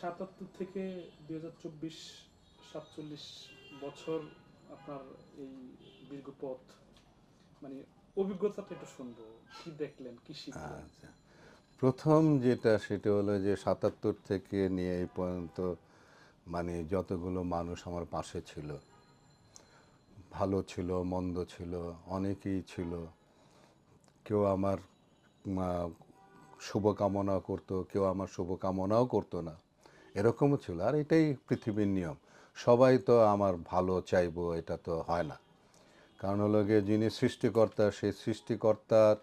সাতাত্তর থেকে দুই হাজার চব্বিশ সাতচল্লিশ বছর আপনার এই দীর্ঘ পথ মানে অভিজ্ঞতাটা একটু শুনব। কি দেখলেন, কি শিখলেন? আচ্ছা। প্রথম যেটা সেটা হলো যে সাতাত্তর থেকে নিয়ে এই পর্যন্ত মানে যতগুলো মানুষ আমার পাশে ছিল, ভালো ছিল, মন্দ ছিল, অনেকেই ছিল, কেউ আমার শুভকামনা করতো, কেউ আমার শুভকামনাও করতো না। এরকমও ছিল, আর এটাই পৃথিবীর নিয়ম। সবাই তো আমার ভালো চাইব, এটা তো হয় না। কারণ হলো গিয়ে যিনি সৃষ্টিকর্তা, সেই সৃষ্টিকর্তার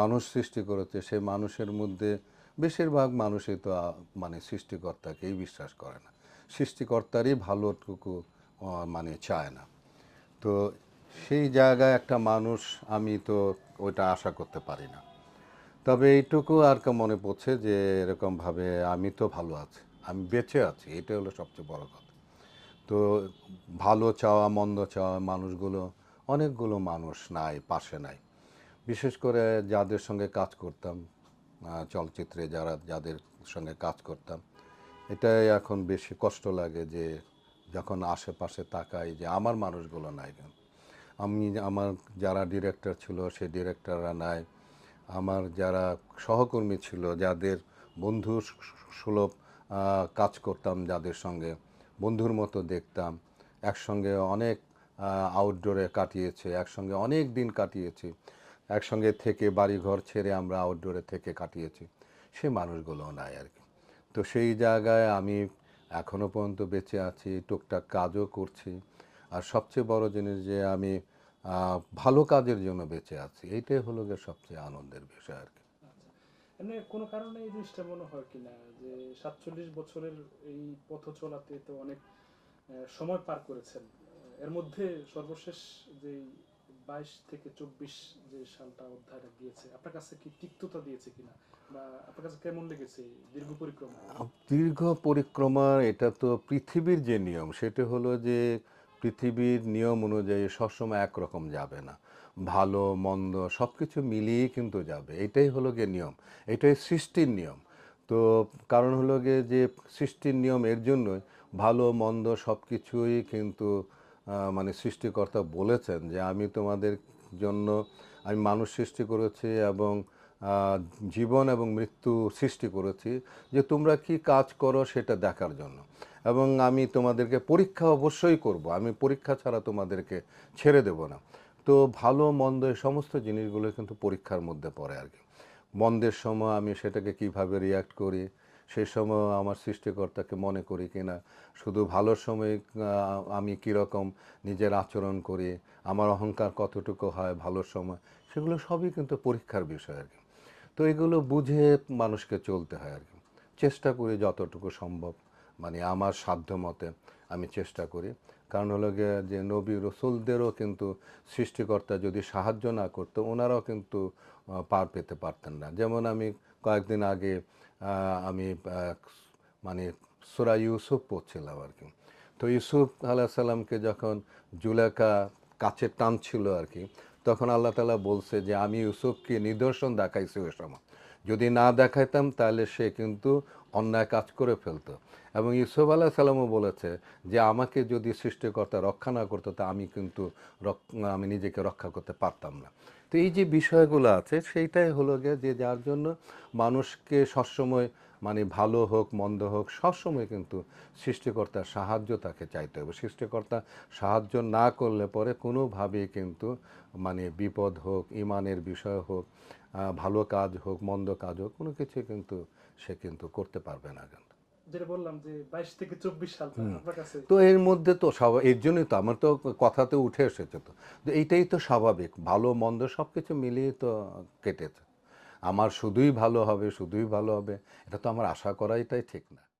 মানুষ সৃষ্টি করেছে, সেই মানুষের মধ্যে বেশিরভাগ মানুষই তো মানে সৃষ্টিকর্তাকেই বিশ্বাস করে না। সৃষ্টিকর্তারই ভালোটুকু মানে চায় না। তো সেই জায়গায় একটা মানুষ, আমি তো ওইটা আশা করতে পারি না। তবে এইটুকু আর কি মনে পড়ছে যে এরকমভাবে আমি তো ভালো আছি, আমি বেঁচে আছি এটা হলো সবচেয়ে বড় কথা। তো ভালো চাওয়া, মন্দ চাওয়া মানুষগুলো, অনেকগুলো মানুষ নাই, পাশে নাই। বিশেষ করে যাদের সঙ্গে কাজ করতাম চলচ্চিত্রে যারা, যাদের সঙ্গে কাজ করতাম, এটাই এখন বেশি কষ্ট লাগে যে যখন আশেপাশে তাকাই যে আমার মানুষগুলো নাই আমি, আমার যারা ডিরেক্টর ছিল, সেই ডিরেক্টররা নাই। আমার যারা সহকর্মী ছিল, যাদের বন্ধু সুলভ কাজ করতাম, যাদের সঙ্গে বন্ধুর মতো দেখতাম, একসঙ্গে অনেক আউটডোরে কাটিয়েছে, একসঙ্গে অনেক দিন কাটিয়েছি, একসঙ্গে থেকে বাড়িঘর ছেড়ে আমরা আউটডোরে থেকে কাটিয়েছি, সে মানুষগুলো নাই আর কি। তো সেই জায়গায় আমি এখনও পর্যন্ত বেঁচে আছি, টুকটাক কাজও করছি, আর সবচেয়ে বড় জিনিস যে আমি ভালো কাজের জন্য বেঁচে আছি। এইটাই হলো গিয়ে সবচেয়ে আনন্দের বিষয় আর কি। এমনি কোনো কারণে এই জিনিসটা মনে হয় কিনা যে সাতচল্লিশ বছরের এই পথ চলাতে তো অনেক সময় পার করেছেন? এর মধ্যে সর্বশেষ যে বাইশ থেকে চব্বিশ যে সালটা অধ্যায়টা গিয়েছে আপনার কাছে কি তিক্ততা দিয়েছে কিনা? বা আপনার কাছে কেমন লেগেছে দীর্ঘ পরিক্রমা? দীর্ঘ পরিক্রমা এটা তো পৃথিবীর যে নিয়ম সেটা হলো যে পৃথিবীর নিয়ম অনুযায়ী সবসময় একরকম যাবে না। ভালো, মন্দ সব কিছু মিলিয়েই কিন্তু যাবে। এটাই হলো গিয়ে নিয়ম। এটাই সৃষ্টির নিয়ম। তো কারণ হলো গিয়ে যে সৃষ্টির নিয়ম এর জন্যই ভালো, মন্দ সব কিছুই কিন্তু মানে সৃষ্টিকর্তা বলেছেন যে আমি তোমাদের জন্য, আমি মানুষ সৃষ্টি করেছি এবং জীবন এবং মৃত্যু সৃষ্টি করেছি। যে তোমরা কি কাজ করো সেটা দেখার জন্য। এবং আমি তোমাদেরকে পরীক্ষা অবশ্যই করব। আমি পরীক্ষা ছাড়া তোমাদেরকে ছেড়ে দেব না। তো ভালো, মন্দ এই সমস্ত জিনিসগুলো কিন্তু পরীক্ষার মধ্যে পড়ে আর কি। মন্দের সময় আমি সেটাকে কীভাবে রিয়াক্ট করি সেই সময় আমার সৃষ্টিকর্তাকে মনে করি কিনা, শুধু ভালো সময় আমি কীরকম নিজের আচরণ করি, আমার অহংকার কতটুকু হয় ভালো সময়, সেগুলো সবই কিন্তু পরীক্ষার বিষয় আর কি। তো এগুলো বুঝে মানুষকে চলতে হয় আর কি। চেষ্টা করি যতটুকু সম্ভব। মানে আমার সাধ্য মতে আমি চেষ্টা করি। কারণ হলো গিয়ে যে নবী রসুলদেরও কিন্তু সৃষ্টিকর্তা যদি সাহায্য না করতো, ওনারাও কিন্তু পার পেতে পারতেন না। যেমন আমি কয়েকদিন আগে আমি মানে সুরা ইউসুফ পড়ছিলাম আর কি। তো ইউসুফ আলাহ সাল্লামকে যখন জুলেখা কাছে টানছিল আর কি, তখন আল্লাহ তালা বলছে যে, আমি ইউসুফকে নিদর্শন দেখাইছি ওই সময়। যদি না দেখাইতাম, তাহলে সে কিন্তু অন্যায় কাজ করে ফেলতো। এবং ইউসুফ আলাহ সাল্লামও বলেছে যে, আমাকে যদি সৃষ্টিকর্তা রক্ষা না করতো, তা আমি কিন্তু আমি নিজেকে রক্ষা করতে পারতাম না। তো এই যে বিষয়গুলো আছে, সেইটাই হলো গিয়ে যে, যার জন্য মানুষকে সবসময় মানে ভালো হোক, মন্দ হোক, সবসময় কিন্তু সৃষ্টিকর্তার সাহায্য তাকে চাইতে হবে। সৃষ্টিকর্তা সাহায্য না করলে পরে কোনোভাবেই কিন্তু মানে বিপদ হোক, ইমানের বিষয় হোক ভালো কাজ হোক মন্দ কাজ হোক কোনো কিছু কিন্তু সে কিন্তু করতে পারবে না কিন্তু। যেটা বললাম যে বাইশ থেকে চব্বিশ সালটা তো এর মধ্যে তো স্বাভাবিক এর জন্যই তো আমার তো কথাতে উঠে এসেছে তো। তো এইটাই তো স্বাভাবিক ভালো মন্দ সব কিছু মিলিয়ে তো কেটেছে। আমার শুধুই ভালো হবে শুধুই ভালো হবে এটা তো আমার আশা করাইটাই ঠিক না।